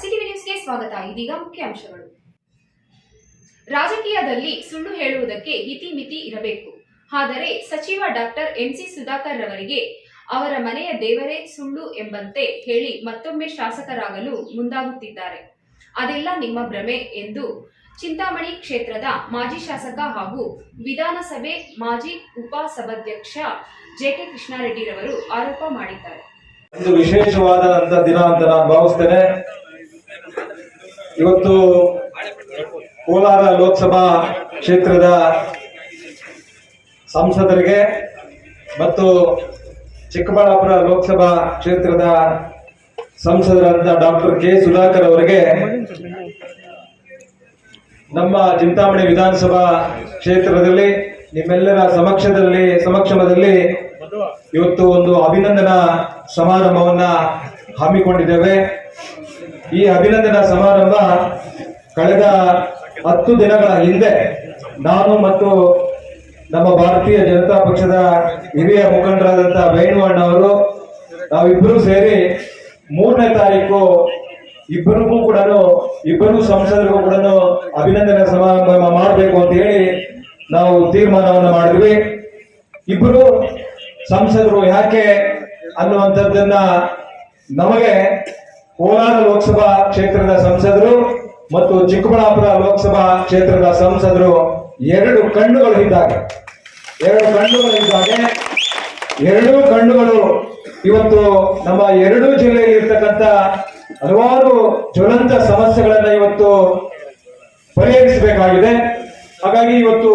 CTV ನ್ಯೂಸ್ಗೆ ಸ್ವಾಗತ. ಇದೀಗ ಮುಖ್ಯಾಂಶಗಳು ರಾಜಕೀಯದಲ್ಲಿ ಸುಳ್ಳು ಹೇಳುವುದಕ್ಕೆ ಇತಿಮಿತಿ ಇರಬೇಕು. ಆದರೆ ಸಚಿವ ಡಾಕ್ಟರ್ ಎಂಸಿ ಸುಧಾಕರ್ ರವರಿಗೆ ಅವರ ಮನೆಯ ದೇವರೇ ಸುಳ್ಳು ಎಂಬಂತೆ ಹೇಳಿ ಮತ್ತೊಮ್ಮೆ ಶಾಸಕರಾಗಲು ಮುಂದಾಗುತ್ತಿದ್ದಾರೆ. ಅದೆಲ್ಲ ನಿಮ್ಮ ಭ್ರಮೆ ಎಂದು ಚಿಂತಾಮಣಿ ಕ್ಷೇತ್ರದ ಮಾಜಿ ಶಾಸಕ ಹಾಗೂ ವಿಧಾನಸಭೆ ಮಾಜಿ ಉಪಸಭಾಧ್ಯಕ್ಷ ಜೆಕೆ ಕೃಷ್ಣಾರೆಡ್ಡಿರವರು ಆರೋಪ ಮಾಡಿದ್ದಾರೆ. ಒಂದು ವಿಶೇಷವಾದಂತ ದಿನ ಅಂತ ನಾನು ಭಾವಿಸ್ತೇನೆ. ಇವತ್ತು ಕೋಲಾರ ಲೋಕಸಭಾ ಕ್ಷೇತ್ರದ ಸಂಸದರಿಗೆ ಮತ್ತು ಚಿಕ್ಕಬಳ್ಳಾಪುರ ಲೋಕಸಭಾ ಕ್ಷೇತ್ರದ ಸಂಸದರಾದ ಡಾಕ್ಟರ್ ಕೆ ಸುಧಾಕರ್ ಅವರಿಗೆ ನಮ್ಮ ಚಿಂತಾಮಣಿ ವಿಧಾನಸಭಾ ಕ್ಷೇತ್ರದಲ್ಲಿ ನಿಮ್ಮೆಲ್ಲರ ಸಮಕ್ಷದಲ್ಲಿ, ಸಮಕ್ಷಮದಲ್ಲಿ ಇವತ್ತು ಒಂದು ಅಭಿನಂದನಾ ಸಮಾರಂಭವನ್ನ ಹಮ್ಮಿಕೊಂಡಿದ್ದೇವೆ. ಈ ಅಭಿನಂದನಾ ಸಮಾರಂಭ ಕಳೆದ ಹತ್ತು ದಿನಗಳ ಹಿಂದೆ ನಾನು ಮತ್ತು ನಮ್ಮ ಭಾರತೀಯ ಜನತಾ ಪಕ್ಷದ ಹಿರಿಯ ಮುಖಂಡರಾದಂತಹ ವೇಣುವಣ್ಣ ಅವರು ನಾವಿಬ್ಬರು ಸೇರಿ ಮೂರನೇ ತಾರೀಕು ಇಬ್ಬರಿಗೂ ಕೂಡ ಇಬ್ಬರು ಸಂಸದರಿಗೂ ಕೂಡ ಅಭಿನಂದನಾ ಸಮಾರಂಭ ಮಾಡಬೇಕು ಅಂತ ಹೇಳಿ ನಾವು ತೀರ್ಮಾನವನ್ನು ಮಾಡಿದ್ವಿ. ಇಬ್ಬರು ಸಂಸದರು ಯಾಕೆ ಅನ್ನುವಂಥದ್ದನ್ನ ನಮಗೆ ಕೋಲಾರ ಲೋಕಸಭಾ ಕ್ಷೇತ್ರದ ಸಂಸದರು ಮತ್ತು ಚಿಕ್ಕಬಳ್ಳಾಪುರ ಲೋಕಸಭಾ ಕ್ಷೇತ್ರದ ಸಂಸದರು ಎರಡು ಕಣ್ಣುಗಳು ಇದ್ದಾಗ, ಎರಡು ಕಣ್ಣುಗಳು ಇದ್ದಾಗೆ ಎರಡೂ ಕಣ್ಣುಗಳು ಇವತ್ತು ನಮ್ಮ ಎರಡೂ ಜಿಲ್ಲೆಯಲ್ಲಿ ಇರ್ತಕ್ಕಂಥ ಹಲವಾರು ಜ್ವಲಂತ ಸಮಸ್ಯೆಗಳನ್ನ ಇವತ್ತು ಪರಿಹರಿಸಬೇಕಾಗಿದೆ. ಹಾಗಾಗಿ ಇವತ್ತು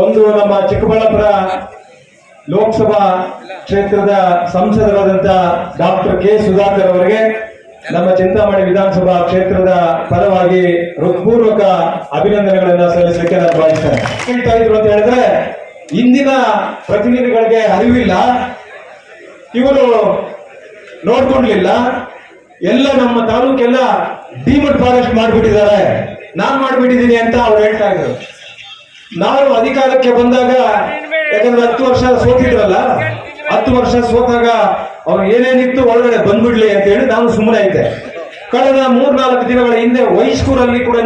ಒಂದು ನಮ್ಮ ಚಿಕ್ಕಬಳ್ಳಾಪುರ ಲೋಕಸಭಾ ಕ್ಷೇತ್ರದ ಸಂಸದರಾದಂತಹ ಡಾಕ್ಟರ್ ಕೆ ಸುಧಾಕರ್ ಅವರಿಗೆ ನಮ್ಮ ಚಿಂತಾಮಣಿ ವಿಧಾನಸಭಾ ಕ್ಷೇತ್ರದ ಪರವಾಗಿ ಹೃತ್ಪೂರ್ವಕ ಅಭಿನಂದನೆಗಳನ್ನ ಸಲ್ಲಿಸಲಿಕ್ಕೆ ನಾನು ಭಾವಿಸ್ತೇನೆ ಹೇಳ್ತಾ ಇದ್ರು ಅಂತ ಹೇಳಿದ್ರೆ, ಇಂದಿನ ಪ್ರತಿನಿಧಿಗಳಿಗೆ ಅರಿವಿಲ್ಲ. ಇವರು ನೋಡ್ಕೊಂಡ್ಲಿಲ್ಲ ಎಲ್ಲ ನಮ್ಮ ತಾಲೂಕೆಲ್ಲ ಡಿಮಡ್ ಫಾರೆಸ್ಟ್ ಮಾಡ್ಬಿಟ್ಟಿದ್ದಾರೆ. ನಾನ್ ಮಾಡಿಬಿಟ್ಟಿದ್ದೀನಿ ಅಂತ ಅವ್ರು ಹೇಳ್ತಾ ಇದ್ರು. ನಾವು ಅಧಿಕಾರಕ್ಕೆ ಬಂದಾಗ ಯಾಕಂದ್ರೆ ಹತ್ತು ವರ್ಷ ಸೋತಿದ್ರಲ್ಲ? ಹತ್ತು ವರ್ಷ ಸೋತಾಗ ಅವ್ರು ಏನೇನಿತ್ತು ಒಳಗಡೆ ಬಂದ್ಬಿಡ್ಲಿ ಅಂತ ಹೇಳಿ ನಾನು ಸುಮ್ಮನೆ ಇದ್ದೆ. ಕಳೆದ ಮೂರ್ನಾಲ್ಕು ದಿನಗಳ ಹಿಂದೆ ವೈಸ್ಕೂರಲ್ಲಿ ಕೂಡ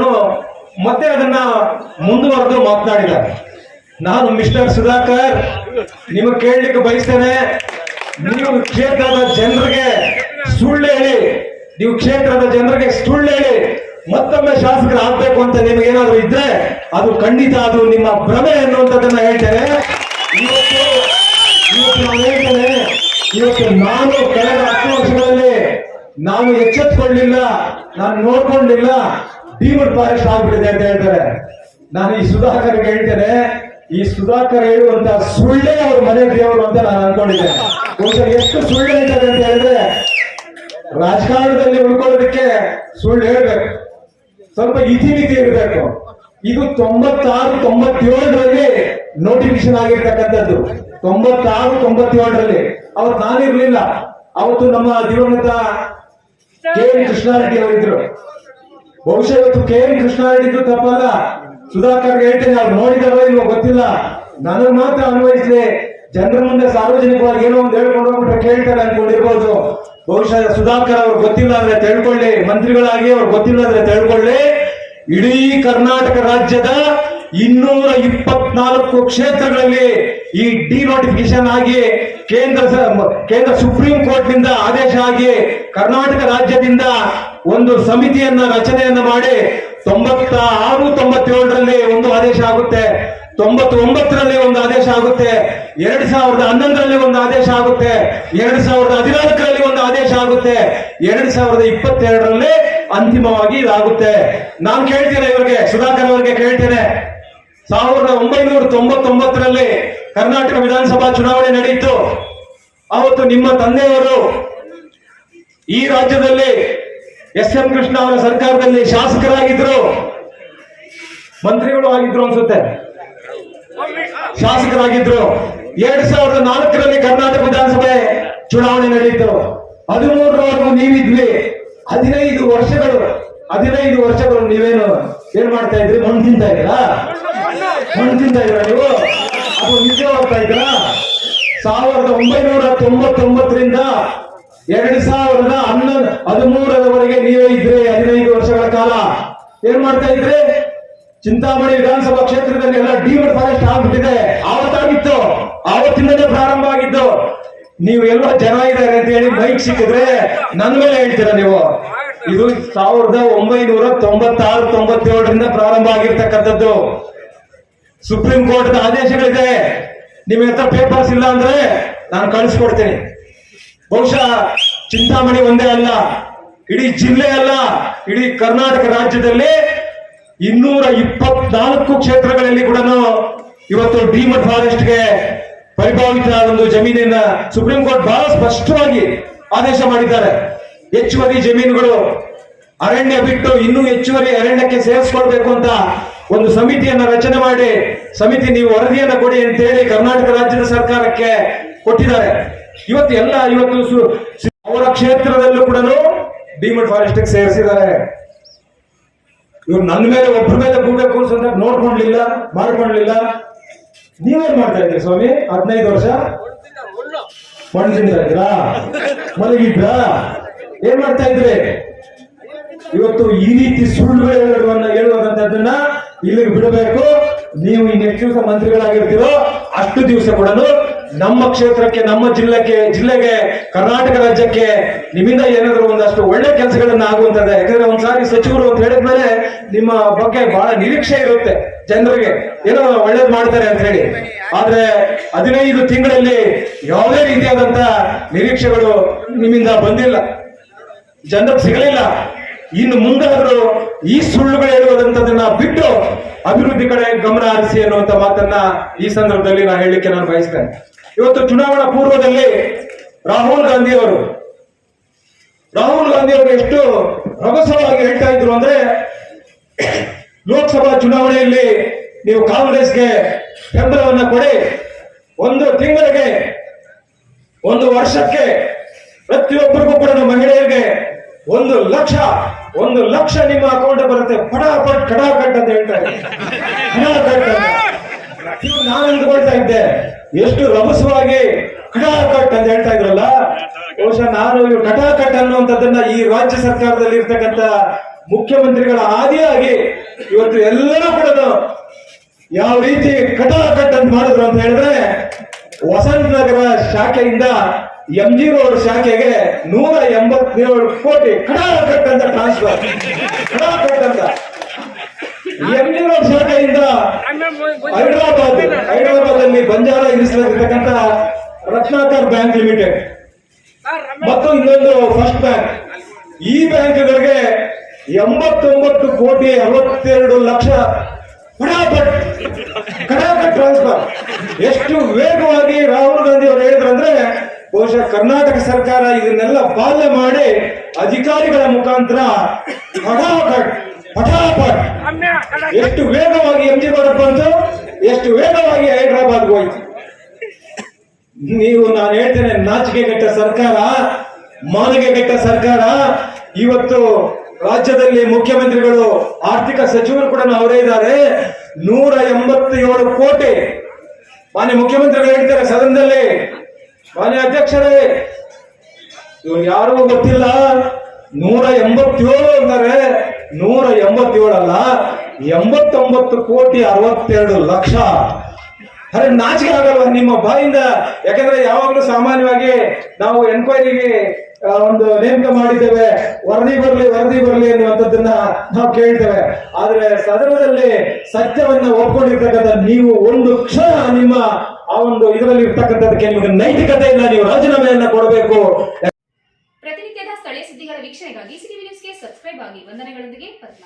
ಮತ್ತೆ ಅದನ್ನ ಮುಂದುವರೆದು ಮಾತನಾಡಿದ್ದಾರೆ. ನಾನು ಮಿಸ್ಟರ್ ಸುಧಾಕರ್ ನಿಮಗೆ ಕೇಳಲಿಕ್ಕೆ ಬಯಸ್ತೇನೆ. ನೀವು ಕ್ಷೇತ್ರದ ಜನರಿಗೆ ಸುಳ್ಳು ಹೇಳಿ ನೀವು ಕ್ಷೇತ್ರದ ಜನರಿಗೆ ಸುಳ್ಳು ಹೇಳಿ. ಮತ್ತೊಮ್ಮೆ ಶಾಸಕರು ಆಗ್ಬೇಕು ಅಂತ ನಿಮಗೇನಾದ್ರೂ ಇದ್ರೆ ಅದು ಖಂಡಿತ ಅದು ನಿಮ್ಮ ಭ್ರಮೆ ಅನ್ನುವಂಥದ್ದನ್ನ ಹೇಳ್ತೇನೆ. ಇವತ್ತು ಇವತ್ತು ನಾನು ಹೇಳ್ತೇನೆ, ಇವತ್ತು ನಾನು ಕಳೆದ ಹತ್ತು ವರ್ಷಗಳಲ್ಲಿ ನಾನು ಎಚ್ಚೆತ್ಕೊಳ್ಳಿಲ್ಲ, ನಾನು ನೋಡ್ಕೊಂಡಿಲ್ಲ ಡಿಮಡ್ ಫಾರೆಸ್ಟ್ ಆಗ್ಬಿಟ್ಟಿದೆ ಅಂತ ಹೇಳ್ತಾರೆ. ನಾನು ಈ ಸುಧಾಕರ್ಗೆ ಹೇಳ್ತೇನೆ, ಈ ಸುಧಾಕರ್ ಹೇಳುವಂತ ಸುಳ್ಳೇ ಅವ್ರ ಮನೆ ದೇವರು ಅಂತ ನಾನು ಅನ್ಕೊಂಡಿದ್ದೇನೆ. ಬಹುಶಃ ಎಷ್ಟು ಸುಳ್ಳು ಹೇಳ್ತಾರೆ ಅಂತ ಹೇಳಿದ್ರೆ, ರಾಜಕಾರಣದಲ್ಲಿ ಉಳ್ಕೊಳ್ಳೋದಕ್ಕೆ ಸುಳ್ಳು ಹೇಳ್ಬೇಕು. ಸ್ವಲ್ಪ ಇತಿಮಿತಿ ಇರಬೇಕು. ಇದು ತೊಂಬತ್ತಾರು, ತೊಂಬತ್ತೇಳರಲ್ಲಿ ನೋಟಿಫಿಕೇಶನ್ ಆಗಿರ್ತಕ್ಕಂಥದ್ದು. ತೊಂಬತ್ತಾರು, ತೊಂಬತ್ತೇಳರಲ್ಲಿ. ಅವತ್ತು ನಾನಿರ್ಲಿಲ್ಲ. ಅವತ್ತು ನಮ್ಮ ದಿವಂಗತ ಕೆ ಎನ್ ಕೃಷ್ಣಾರೆಡ್ಡಿ ಅವರಿದ್ರು. ಬಹುಶಃ ಇವತ್ತು ಕೆ ಎನ್ ಕೃಷ್ಣಾರೆಡ್ಡಿದ್ದು ತಪ್ಪಾದ ಸುಧಾಕರ್ ಹೇಳ್ತೇನೆ, ಅವ್ರು ನೋಡಿದಾರೋ ಇಲ್ವೋ ಗೊತ್ತಿಲ್ಲ. ನನಗೆ ಮಾತ್ರ ಅನ್ವಯಿಸ್ಲಿ. ಜನರ ಮುಂದೆ ಸಾರ್ವಜನಿಕವಾಗಿ ಏನೋ ಒಂದು ಹೇಳ್ಕೊಂಡು ಹೋಗ್ಬಿಟ್ರೆ ಕೇಳ್ತಾರೆ ಅನ್ಕೊಂಡಿರ್ಬೋದು ಬಹುಶಃ ಸುಧಾಕರ್ ಅವ್ರು ಗೊತ್ತಿಲ್ಲ ಅಂದ್ರೆ ತಿಳ್ಕೊಳ್ಳಿ. ಮಂತ್ರಿಗಳಾಗಿ ಅವ್ರು ಗೊತ್ತಿಲ್ಲ ಅಂದ್ರೆ ತಿಳ್ಕೊಳ್ಳಿ. ಇಡೀ ಕರ್ನಾಟಕ ರಾಜ್ಯದ ಇನ್ನೂರ ಇಪ್ಪತ್ನಾಲ್ಕು ಕ್ಷೇತ್ರಗಳಲ್ಲಿ ಈ ಡಿ ನೋಟಿಫಿಕೇಶನ್ ಆಗಿ ಕೇಂದ್ರ ಕೇಂದ್ರ ಸುಪ್ರೀಂ ಕೋರ್ಟ್ನಿಂದ ಆದೇಶ ಆಗಿ ಕರ್ನಾಟಕ ರಾಜ್ಯದಿಂದ ಒಂದು ಸಮಿತಿಯನ್ನ ರಚನೆಯನ್ನ ಮಾಡಿ ತೊಂಬತ್ತ ಆರು ತೊಂಬತ್ತೇಳರಲ್ಲಿ ಒಂದು ಆದೇಶ ಆಗುತ್ತೆ. ತೊಂಬತ್ತೊಂಬತ್ತರಲ್ಲಿ ಒಂದು ಆದೇಶ ಆಗುತ್ತೆ, ಎರಡ್ ಸಾವಿರದ ಹನ್ನೊಂದರಲ್ಲಿ ಒಂದು ಆದೇಶ ಆಗುತ್ತೆ, ಎರಡ್ ಸಾವಿರದ ಹದಿನಾಲ್ಕರಲ್ಲಿ ಒಂದು ಆದೇಶ ಆಗುತ್ತೆ, ಎರಡ್ ಸಾವಿರದ ಇಪ್ಪತ್ತೆರಡರಲ್ಲಿ ಅಂತಿಮವಾಗಿ ಇದಾಗುತ್ತೆ. ನಾನು ಕೇಳ್ತೇನೆ ಇವರಿಗೆ, ಸುಧಾಕರ್ ಅವರಿಗೆ ಕೇಳ್ತೇನೆ. ಸಾವಿರದ ಒಂಬೈನೂರ ತೊಂಬತ್ತೊಂಬತ್ತರಲ್ಲಿ ಕರ್ನಾಟಕ ವಿಧಾನಸಭಾ ಚುನಾವಣೆ ನಡೆಯಿತು. ಅವತ್ತು ನಿಮ್ಮ ತಂದೆಯವರು ಈ ರಾಜ್ಯದಲ್ಲಿ ಎಸ್ ಎಂ ಕೃಷ್ಣ ಅವರ ಸರ್ಕಾರದಲ್ಲಿ ಶಾಸಕರಾಗಿದ್ರು. ಮಂತ್ರಿಗಳು ಆಗಿದ್ರು ಅನ್ಸುತ್ತೆ. ಶಾಸಕರಾಗಿದ್ರು. ಎರಡ್ ಸಾವಿರದ ನಾಲ್ಕರಲ್ಲಿ ಕರ್ನಾಟಕ ವಿಧಾನಸಭೆ ಚುನಾವಣೆ ನಡೆಯಿತು ಹದಿಮೂರರವರೆಗೂ ನೀವಿದ್ವಿ. ಹದಿನೈದು ವರ್ಷಗಳು ಹದಿನೈದು ವರ್ಷಗಳು ನೀವೇನು ಏನ್ ಮಾಡ್ತಾ ಇದ್ರಿ? ಮಣ್ಣು ತಿಂತಾ ಇದ್ದೀರಾ? ಮಣ್ಣು ತಿಂತಾ ಇದ್ರ ನೀವು? ಅದು ನಿಜವಾಗ್ತಾ ಇದ್ರಾ ಸಾವಿರದ ಒಂಬೈನೂರ ತೊಂಬತ್ತೊಂಬತ್ತರಿಂದ ಎರಡ್ ಸಾವಿರದ ಹನ್ನೊಂದು ಹದಿಮೂರರವರೆಗೆ ನೀವೇ ಇದ್ರಿ ಹದಿನೈದು ವರ್ಷಗಳ ಕಾಲ. ಏನ್ ಮಾಡ್ತಾ ಇದ್ರಿ? ಚಿಂತಾಮಣಿ ವಿಧಾನಸಭಾ ಕ್ಷೇತ್ರದಲ್ಲಿ ಎಲ್ಲ ಡಿಮಡ್ ಫಾರೆಸ್ಟ್ ಆಗ್ಬಿಟ್ಟಿದೆ ಆವತ್ತಾಗಿತ್ತು ಆವತ್ತಿಂದಲೇ ಪ್ರಾರಂಭ ಆಗಿದ್ದು ನೀವು ಎಲ್ಲೋ ಜನ ಇದ್ದಾರೆ ಅಂತ ಹೇಳಿ ಮೈಕ್ ಸಿಕ್ಕಿದ್ರೆ ನನ್ ಮೇಲೆ ಹೇಳ್ತೀರಾ ನೀವು? ಇದು ಸಾವಿರದ ಒಂಬೈನೂರ ತೊಂಬತ್ತಾರು ತೊಂಬತ್ತೇಳರಿಂದ ಪ್ರಾರಂಭ ಆಗಿರ್ತಕ್ಕಂಥದ್ದು. ಸುಪ್ರೀಂ ಕೋರ್ಟ್ ಆದೇಶಗಳಿದೆ. ನಿಮ್ ಹತ್ರ ಪೇಪರ್ಸ್ ಇಲ್ಲ ಅಂದ್ರೆ ನಾನು ಕಳಿಸ್ಕೊಡ್ತೀನಿ. ಬಹುಶಃ ಚಿಂತಾಮಣಿ ಒಂದೇ ಅಲ್ಲ ಇಡೀ ಜಿಲ್ಲೆ ಅಲ್ಲ ಇಡೀ ಕರ್ನಾಟಕ ರಾಜ್ಯದಲ್ಲಿ ಇನ್ನೂರ ಇಪ್ಪತ್ನಾಲ್ಕು ಕ್ಷೇತ್ರಗಳಲ್ಲಿ ಕೂಡ ಇವತ್ತು ಡಿಮಟ್ ಫಾರೆಸ್ಟ್ಗೆ ಪರಿಭಾವಿತ ಒಂದು ಜಮೀನಿನ ಸುಪ್ರೀಂ ಕೋರ್ಟ್ ಬಹಳ ಸ್ಪಷ್ಟವಾಗಿ ಆದೇಶ ಮಾಡಿದ್ದಾರೆ. ಹೆಚ್ಚುವರಿ ಜಮೀನುಗಳು ಅರಣ್ಯ ಬಿಟ್ಟು ಇನ್ನೂ ಹೆಚ್ಚುವರಿ ಅರಣ್ಯಕ್ಕೆ ಸೇರಿಸ್ಕೊಳ್ಬೇಕು ಅಂತ ಒಂದು ಸಮಿತಿಯನ್ನ ರಚನೆ ಮಾಡಿ ಸಮಿತಿ ನೀವು ವರದಿಯನ್ನ ಕೊಡಿ ಅಂತ ಹೇಳಿ ಕರ್ನಾಟಕ ರಾಜ್ಯದ ಸರ್ಕಾರಕ್ಕೆ ಕೊಟ್ಟಿದ್ದಾರೆ. ಇವತ್ತು ಎಲ್ಲ ಇವತ್ತು ಅವರ ಕ್ಷೇತ್ರದಲ್ಲೂ ಕೂಡ ಡಿಮಡ್ ಫಾರೆಸ್ಟ್ ಸೇರಿಸಿದ್ದಾರೆ. ಇವ್ರು ನನ್ನ ಮೇಲೆ ಒಬ್ಬರ ಮೇಲೆ ಕೂಗಬೇಕು ಅಂತ ನೋಡ್ಕೊಂಡ್ಲಿಲ್ಲ ಮಾಡ್ಕೊಂಡ್ಲಿಲ್ಲ ನೀವೇನ್ ಮಾಡ್ತಾ ಇದ್ದೀರಿ ಸ್ವಾಮಿ? ಹದಿನೈದು ವರ್ಷ? ಮಣ್ಣು ತಿಂತಾ ಇದ್ರಾ ಮಲಗಿದ್ರಾ ಏನ್ ಮಾಡ್ತಾ ಇದ್ರಿ? ಇವತ್ತು ಈ ರೀತಿ ಸುಳ್ಳು ಹೇಳುವನ್ನ ಹೇಳುವಂತದ್ದನ್ನ ಇಲ್ಲಿಗೆ ಬಿಡಬೇಕು. ನೀವು ನೆಕ್ಸ್ಟ್ ದಿವಸ ಮಂತ್ರಿಗಳಾಗಿರ್ತೀರೋ, ಅಷ್ಟು ದಿವಸ ಕೂಡ ನಮ್ಮ ಕ್ಷೇತ್ರಕ್ಕೆ, ನಮ್ಮ ಜಿಲ್ಲೆಗೆ ಜಿಲ್ಲೆಗೆ, ಕರ್ನಾಟಕ ರಾಜ್ಯಕ್ಕೆ ನಿಮ್ಮಿಂದ ಏನಾದ್ರು ಒಂದಷ್ಟು ಒಳ್ಳೆ ಕೆಲಸಗಳನ್ನ ಆಗುವಂತದ್ದೇ. ಯಾಕಂದ್ರೆ ಒಂದ್ಸಾರಿ ಸಚಿವರು ಅಂತ ಹೇಳಿದ್ಮೇಲೆ ನಿಮ್ಮ ಬಗ್ಗೆ ಬಹಳ ನಿರೀಕ್ಷೆ ಇರುತ್ತೆ. ಜನರಿಗೆ ಏನೋ ಒಳ್ಳೇದ್ ಮಾಡ್ತಾರೆ ಅಂತ ಹೇಳಿ. ಆದ್ರೆ ಹದಿನೈದು ತಿಂಗಳಲ್ಲಿ ಯಾವುದೇ ರೀತಿಯಾದಂತ ನಿರೀಕ್ಷೆಗಳು ನಿಮ್ಮಿಂದ ಬಂದಿಲ್ಲ. ಜನರಿಗೆ ಸಿಗಲಿಲ್ಲ. ಇನ್ನು ಮುಂದಾದರೂ ಈ ಸುಳ್ಳುಗಳು ಹೇಳುವುದಂತದನ್ನ ಬಿಟ್ಟು ಅಭಿವೃದ್ಧಿ ಕಡೆ ಗಮನ ಹರಿಸಿ ಅನ್ನುವಂತ ಮಾತನ್ನ ಈ ಸಂದರ್ಭದಲ್ಲಿ ನಾನು ಹೇಳಲಿಕ್ಕೆ ನಾನು ಬಯಸ್ತೇನೆ. ಇವತ್ತು ಚುನಾವಣಾ ಪೂರ್ವದಲ್ಲಿ ರಾಹುಲ್ ಗಾಂಧಿ ಅವರು ರಾಹುಲ್ ಗಾಂಧಿ ಅವರು ಎಷ್ಟು ರಭಸವಾಗಿ ಹೇಳ್ತಾ ಇದ್ರು ಅಂದ್ರೆ ಲೋಕಸಭಾ ಚುನಾವಣೆಯಲ್ಲಿ ನೀವು ಕಾಂಗ್ರೆಸ್ಗೆ ಬೆಂಬಲವನ್ನು ಕೊಡಿ. ಒಂದು ತಿಂಗಳಿಗೆ, ಒಂದು ವರ್ಷಕ್ಕೆ ಪ್ರತಿಯೊಬ್ಬರಿಗೂ ಕೂಡ ನಮ್ಮ ಮಹಿಳೆಯರಿಗೆ ಒಂದು ಲಕ್ಷ ಒಂದು ಲಕ್ಷ ನಿಮ್ಮ ಅಕೌಂಟ್ ಬರುತ್ತೆ. ಪಟಾಪಟ್ ಕಡಾಕಟ್ ಅಂತ ಹೇಳ್ತಾರೆ. ನಾನು ಅಂದ್ಕೊಳ್ತಾ ಇದ್ದೆ. ಎಷ್ಟು ರಭಸವಾಗಿ ಕಟಾಕಟ್ ಅಂತ ಹೇಳ್ತಾ ಇದ್ರಲ್ಲ, ಬಹುಶಃ ನಾನು ಕಟಾಕಟ್ ಅನ್ನುವಂಥದ್ದನ್ನ ಈ ರಾಜ್ಯ ಸರ್ಕಾರದಲ್ಲಿ ಇರ್ತಕ್ಕಂಥ ಮುಖ್ಯಮಂತ್ರಿಗಳ ಆದಿಯಾಗಿ ಇವತ್ತು ಎಲ್ಲರೂ ಕೂಡ ಯಾವ ರೀತಿ ಕಟಾಕಟ್ ಅಂತ ಮಾಡಿದ್ರು ಅಂತ ಹೇಳಿದ್ರೆ ವಸಂತ ನಗರ ಶಾಖೆಯಿಂದ ಎಂ ಜಿ ರೋಡ್ ಶಾಖೆಗೆ ನೂರ ಎಂಬತ್ತೇಳು ಕೋಟಿ ಕಟಾಕಟ್ ಅಂತ ಟ್ರಾನ್ಸ್ಫರ್ ಕಟಾಕಟ್ ಅಂತ ಎಂ ಜಿ ರೋಡ್ ಶಾಖೆಯಿಂದ ಹೈದರಾಬಾದ್ ಹೈದರಾಬಾದ್ ಅಲ್ಲಿ ಬಂಜಾರ ಇರಿಸಲಾಗಿರ್ತಕ್ಕಂಥ ರತ್ನಾಕರ್ ಬ್ಯಾಂಕ್ ಲಿಮಿಟೆಡ್. ಮತ್ತು ಇನ್ನೊಂದು ಫಸ್ಟ್ ಬ್ಯಾಂಕ್ ಈ ಬ್ಯಾಂಕ್ಗಳಿಗೆ ಎಂಬತ್ತೊಂಬತ್ತು ಕೋಟಿ ಅರವತ್ತೆರಡು ಲಕ್ಷ ಕಡಾಪಟ್ ಟ್ರಾನ್ಸ್ಫರ್. ಎಷ್ಟು ವೇಗವಾಗಿ ರಾಹುಲ್ ಗಾಂಧಿ ಅವರು ಹೇಳಿದ್ರಂದ್ರೆ, ಬಹುಶಃ ಕರ್ನಾಟಕ ಸರ್ಕಾರ ಇದನ್ನೆಲ್ಲ ಪಾಲನೆ ಮಾಡಿ ಅಧಿಕಾರಿಗಳ ಮುಖಾಂತರ ಪಟಾಪಟ್ ಪಟಾಪಟ್. ಎಷ್ಟು ವೇಗವಾಗಿ ಎಂ ಜಿ ಬರಪ್ಪ ಬಂತು ಎಷ್ಟು ವೇಗವಾಗಿ ಹೈದರಾಬಾದ್ ಹೋಯ್ತು. ನೀವು, ನಾನು ಹೇಳ್ತೇನೆ ನಾಚಿಕೆ ನಾಚಿಕೆಗೆಟ್ಟ ಸರ್ಕಾರ, ಮಾನಗೆಗೆಟ್ಟ ಸರ್ಕಾರ, ಇವತ್ತು ರಾಜ್ಯದಲ್ಲಿ ಮುಖ್ಯಮಂತ್ರಿಗಳು, ಆರ್ಥಿಕ ಸಚಿವರು ಕೂಡ ಅವರೇ ಇದ್ದಾರೆ. ನೂರ ಎಂಬತ್ತೇಳು ಕೋಟಿ ಮಾನ್ಯ ಮುಖ್ಯಮಂತ್ರಿಗಳು ಹೇಳ್ತಾರೆ ಸದನದಲ್ಲಿ. ಮಾನ್ಯ ಅಧ್ಯಕ್ಷರೇ, ಇವ್ರು ಯಾರಿಗೂ ಗೊತ್ತಿಲ್ಲ? ನೂರ ಎಂಬತ್ತೇಳು ಅಂತಾರೆ ನೂರ ಎಂಬತ್ತೇಳಲ್ಲ, ಎಂಬತ್ತೊಂಬತ್ತು ಕೋಟಿ ಅರವತ್ತೆರಡು ಲಕ್ಷ. ಅರೆ ನಾಚಿಕೆ ಆಗಲ್ವ ನಿಮ್ಮ ಬಾಯಿಂದ? ಯಾಕಂದ್ರೆ ಯಾವಾಗಲೂ ಸಾಮಾನ್ಯವಾಗಿ ನಾವು ಎನ್ಕ್ವೈರಿಗೆ ಒಂದು ನೇಮಕ ಮಾಡಿದ್ದೇವೆ. ವರದಿ ಬರಲಿ ವರದಿ ಬರಲಿ ಅನ್ನುವಂಥದ್ದನ್ನ ನಾವು ಕೇಳ್ತೇವೆ. ಆದ್ರೆ ಸದನದಲ್ಲಿ ಸತ್ಯವನ್ನ ಒಪ್ಕೊಂಡಿರ್ತಕ್ಕಂಥ ನೀವು ಒಂದು ಕ್ಷಣ ನಿಮ್ಮ ಆ ಒಂದು ಇದರಲ್ಲಿ ಇರ್ತಕ್ಕಂಥದ್ದಕ್ಕೆ ನಿಮಗೆ ನೈತಿಕತೆಯಿಂದ ನೀವು ರಾಜೀನಾಮೆಯನ್ನ ಕೊಡಬೇಕು. ಪ್ರತಿನಿತ್ಯದ ಸ್ಥಳೀಯ ಸುದ್ದಿಗಳ ವೀಕ್ಷಣೆಗಾಗಿ ಸಿಟಿವಿ ನ್ಯೂಸ್ಗೆ ಸಬ್ಸ್ಕ್ರೈಬ್ ಆಗಿ. ವಂದನೆಗಳೊಂದಿಗೆ ಪದ್ಮ.